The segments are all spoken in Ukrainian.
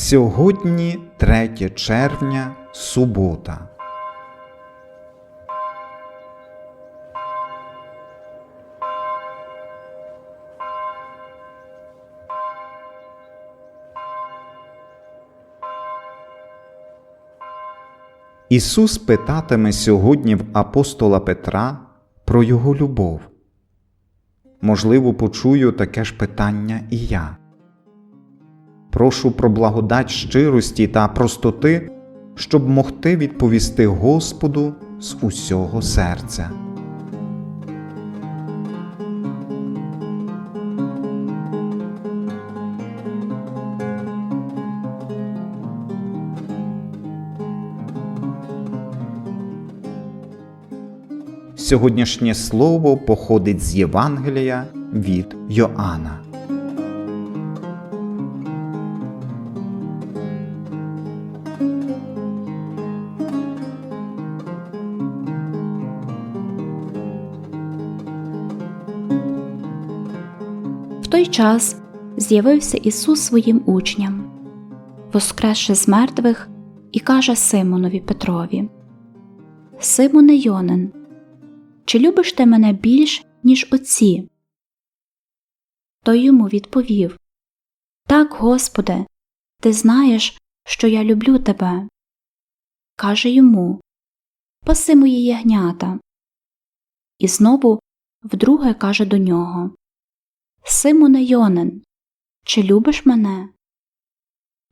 Сьогодні 3 червня, субота. Ісус питатиме сьогодні в апостола Петра про його любов. Можливо, почую таке ж питання і я. Прошу про благодать щирості та простоти, щоб могти відповісти Господу з усього серця. Сьогоднішнє слово походить з Євангелія від Йоанна. Час з'явився Ісус своїм учням, воскресши з мертвих, і каже Симонові Петрові: Симоне Йонин, чи любиш ти мене більш, ніж оці? Той йому відповів: Так, Господи, ти знаєш, що я люблю тебе. Каже йому: Паси мої ягнята. І знову вдруге каже до нього: Симоне Йонин, чи любиш мене?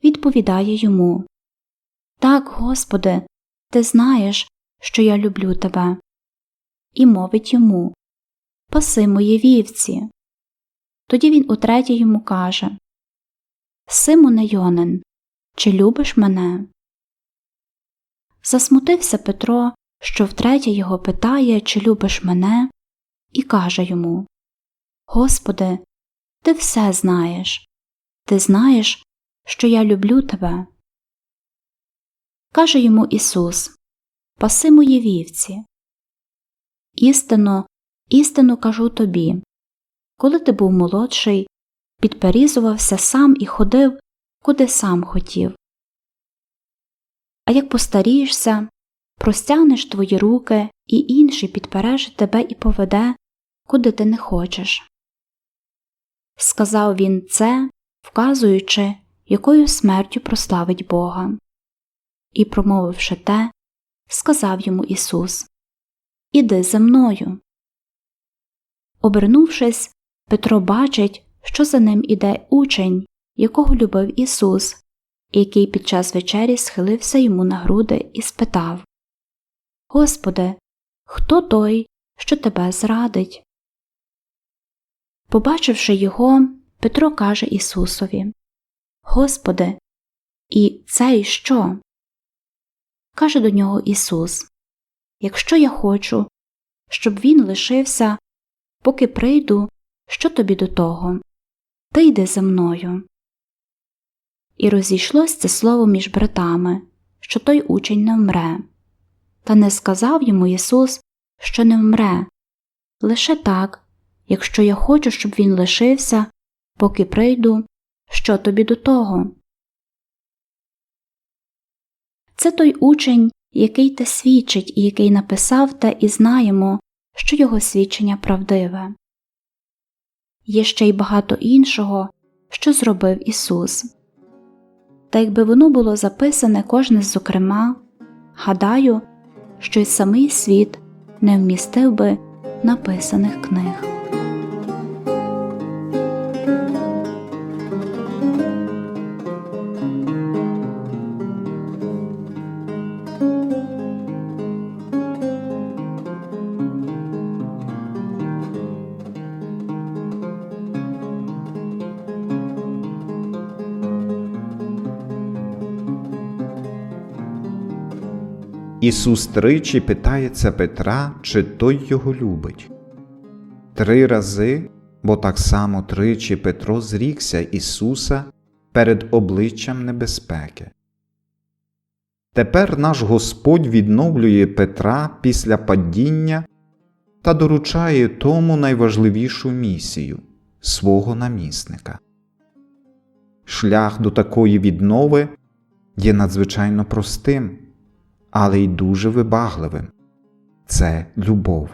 Відповідає йому Так, Господи, ти знаєш, що я люблю тебе. І мовить йому Паси мої вівці. Тоді він утретє йому каже Симоне Йонин, чи любиш мене? Засмутився Петро, що втретє його питає, чи любиш мене, і каже йому Господи, ти все знаєш, ти знаєш, що я люблю тебе. Каже йому Ісус Паси мої вівці. Істинно, істинно кажу тобі коли ти був молодший, підперізувався сам і ходив, куди сам хотів. А як постарієшся, простягнеш твої руки, і інший підпереже тебе і поведе, куди ти не хочеш. Сказав він це, вказуючи, якою смертю прославить Бога. І, промовивши те, сказав йому Ісус Іди за мною. Обернувшись, Петро бачить, що за ним іде учень, якого любив Ісус, який під час вечері схилився йому на груди і спитав Господи, хто той, що тебе зрадить? Побачивши його, Петро каже Ісусові Господи, і цей що? Каже до нього Ісус Якщо я хочу, щоб він лишився, поки прийду, що тобі до того? Ти йди за мною. І розійшлось це слово між братами, що той учень не вмре. Та не сказав йому Ісус, що не вмре, лише так, якщо я хочу, щоб він лишився, поки прийду, що тобі до того? Це той учень, який те свідчить і який написав те, і знаємо, що його свідчення правдиве. Є ще й багато іншого, що зробив Ісус. Та якби воно було записане кожне зокрема, гадаю, що й самий світ не вмістив би написаних книг. Ісус тричі питається Петра, чи той його любить. Три рази, бо так само тричі Петро зрікся Ісуса перед обличчям небезпеки. Тепер наш Господь відновлює Петра після падіння та доручає тому найважливішу місію свого намісника. шлях до такої віднови є надзвичайно простим, але й дуже вибагливим це любов.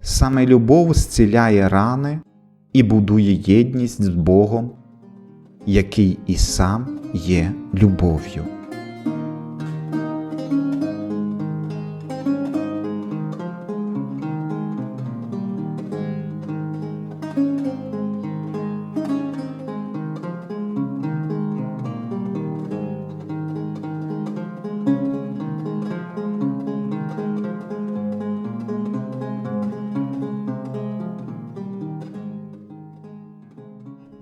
Саме любов зціляє рани і будує єдність з Богом, який і сам є любов'ю.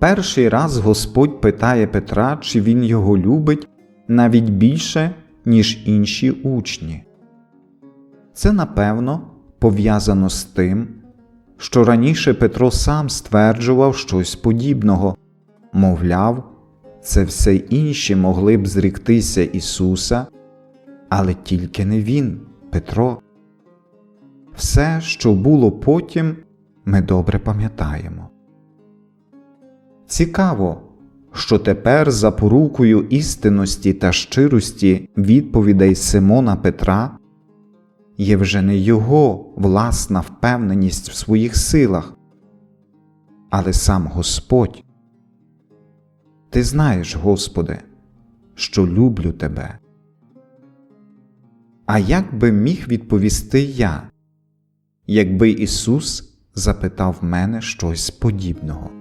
Перший раз Господь питає Петра, чи він його любить навіть більше, ніж інші учні. Це напевно пов'язано з тим, що раніше Петро сам стверджував щось подібного, мовляв, це все інші могли б зріктися Ісуса, але тільки не Він, Петро. Все, що було потім, ми добре пам'ятаємо. Цікаво, що тепер за порукою істинності та щирості відповідей Симона Петра є вже не його власна впевненість в своїх силах, але сам Господь. Ти знаєш, Господи, що люблю Тебе. А як би міг відповісти я, якби Ісус запитав мене щось подібного?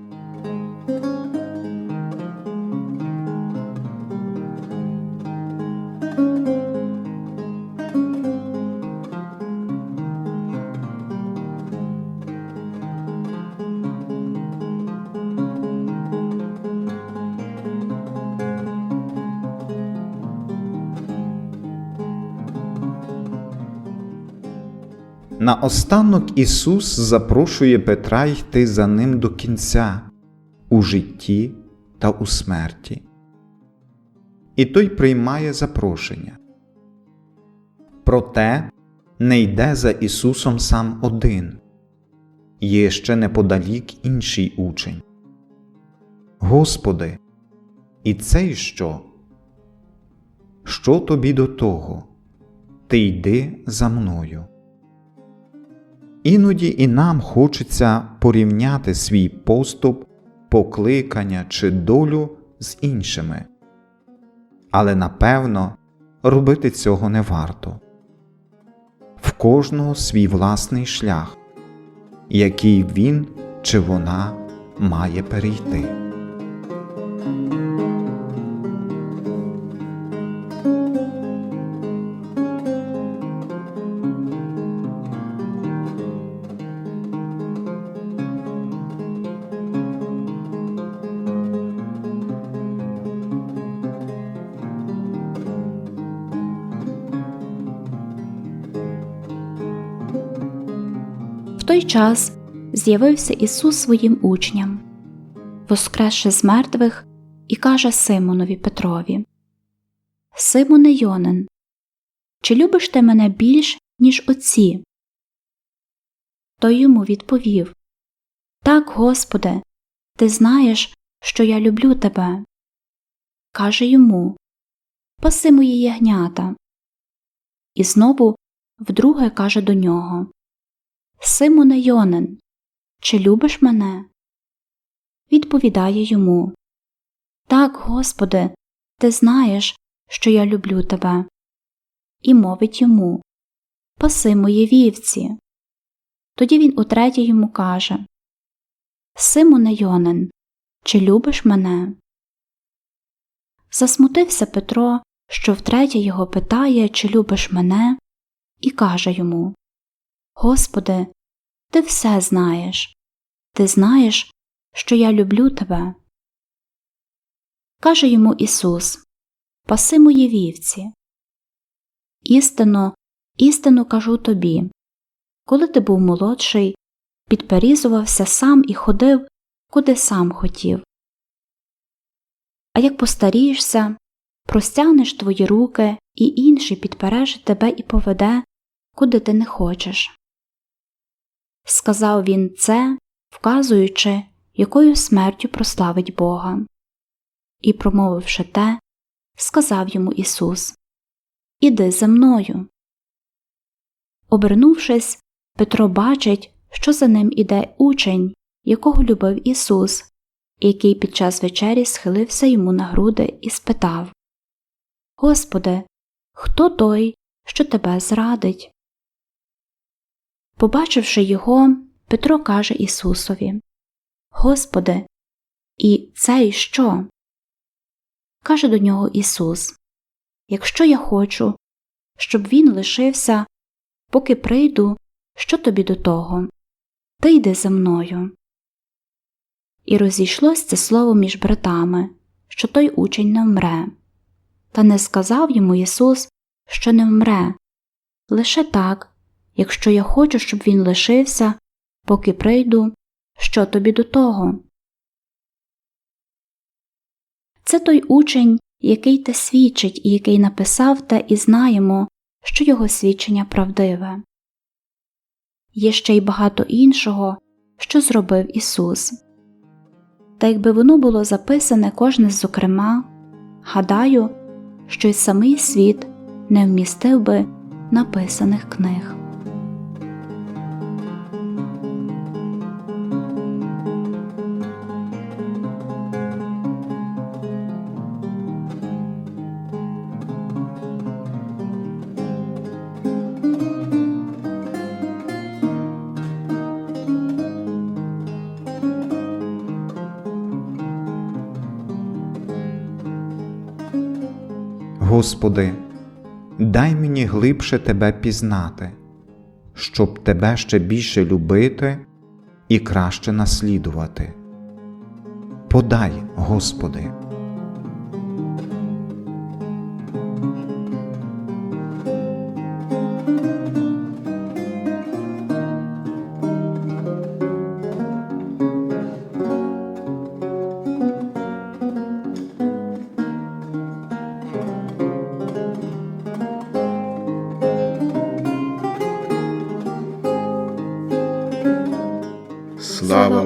Наостанок Ісус запрошує Петра йти за ним до кінця у житті та у смерті. І той приймає запрошення. Проте не йде за Ісусом сам один, є ще неподалік інший учень. Господи, і цей що? Що тобі до того? Ти йди за мною. Іноді і нам хочеться порівняти свій поступ, покликання чи долю з іншими, але напевно робити цього не варто. В кожного свій власний шлях, який він чи вона має перейти. Той час з'явився Ісус своїм учням, воскресши з мертвих, і каже Симонові Петрові: Симоне Йонин, чи любиш ти мене більш, ніж оці? Той йому відповів: Так, Господи, ти знаєш, що я люблю тебе. Каже йому: Паси мої ягнята. І знову вдруге каже до нього: Симоне Йонин, чи любиш мене? Відповідає йому Так, Господи, ти знаєш, що я люблю тебе. І мовить йому Паси мої вівці. Тоді він утретє йому каже Симоне Йонин, чи любиш мене? Засмутився Петро, що втретє його питає, чи любиш мене, і каже йому Господи, ти все знаєш, ти знаєш, що я люблю тебе. Каже йому Ісус Паси мої вівці. Істинно, істинно кажу тобі коли ти був молодший, підперізувався сам і ходив, куди сам хотів. А як постарієшся, простягнеш твої руки, і інший підпереже тебе і поведе, куди ти не хочеш. Сказав він це, вказуючи, якою смертю прославить Бога. І, промовивши те, сказав йому Ісус Іди за мною. Обернувшись, Петро бачить, що за ним іде учень, якого любив Ісус, який під час вечері схилився йому на груди і спитав Господи, хто той, що тебе зрадить? Побачивши його, Петро каже Ісусові Господи, і цей що? Каже до нього Ісус Якщо я хочу, щоб він лишився, поки прийду, що тобі до того? Ти йди за мною. І розійшлось це слово між братами, що той учень не вмре. Та не сказав йому Ісус, що не вмре, лише так, якщо я хочу, щоб він лишився, поки прийду, що тобі до того? Це той учень, який те свідчить і який написав те, і знаємо, що його свідчення правдиве. Є ще й багато іншого, що зробив Ісус. Та якби воно було записане кожне зокрема, гадаю, що й самий світ не вмістив би написаних книг. Господи, дай мені глибше Тебе пізнати, щоб Тебе ще більше любити і краще наслідувати. Подай, Господи.